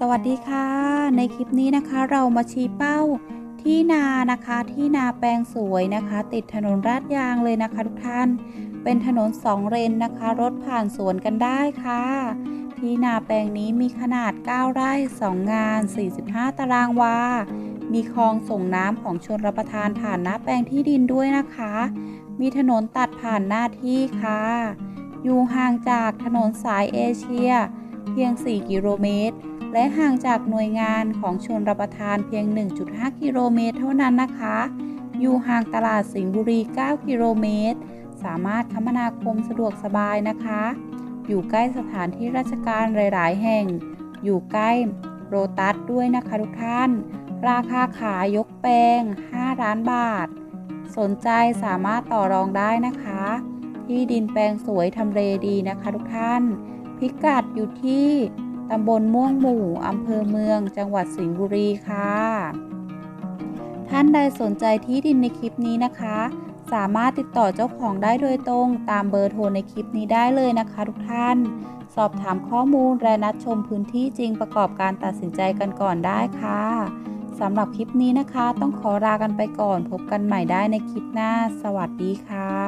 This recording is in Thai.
สวัสดีค่ะ ในคลิปนี้นะคะเรามาชี้เป้าที่นานะคะที่นาแปลงสวยนะคะ ติดถนนลาดยางเลยนะคะ ทุกท่าน เป็นถนนสองเลนนะคะ รถผ่านสวนกันได้ค่ะ ที่นาแปลงนี้มีขนาด 9 ไร่ 2 งาน 45 ตารางวา มีคลองส่งน้ำของชนรับประทานผ่านหน้าแปลงที่ดินด้วยนะคะ มีถนนตัดผ่านหน้าที่ค่ะ อยู่ห่างจากถนนสายเอเชีย เพียง 4 กิโลเมตร และห่างจากหน่วยงานของชนรับประทานเพียง 1.5 กิโลเมตรเท่านั้นนะคะ อยู่ห่างตลาดสิงห์บุรี 9 กิโลเมตร สามารถคมนาคมสะดวกสบายนะคะ อยู่ใกล้สถานที่ราชการหลาย ๆ แห่ง อยู่ใกล้โรตัสด้วยนะคะทุกท่าน ราคาขายยกแปลง 5 ล้านบาท สนใจสามารถต่อรองได้นะคะ ที่ดินแปลงสวยทำเลดีนะคะทุกท่าน พิกัดอยู่ที่ ตำบลม่วงหมู่อำเภอเมือง จังหวัดสิงห์บุรีค่ะ ท่านใดสนใจที่ดินในคลิปนี้นะคะ สามารถติดต่อเจ้าของได้โดยตรงตามเบอร์โทรในคลิปนี้ได้เลยนะคะทุกท่าน สอบถามข้อมูลและนัดชมพื้นที่จริงประกอบการตัดสินใจกันก่อนได้ค่ะสำหรับคลิปนี้นะคะ ต้องขอลากันไปก่อน พบกันใหม่ได้ในคลิปหน้า สวัสดีค่ะ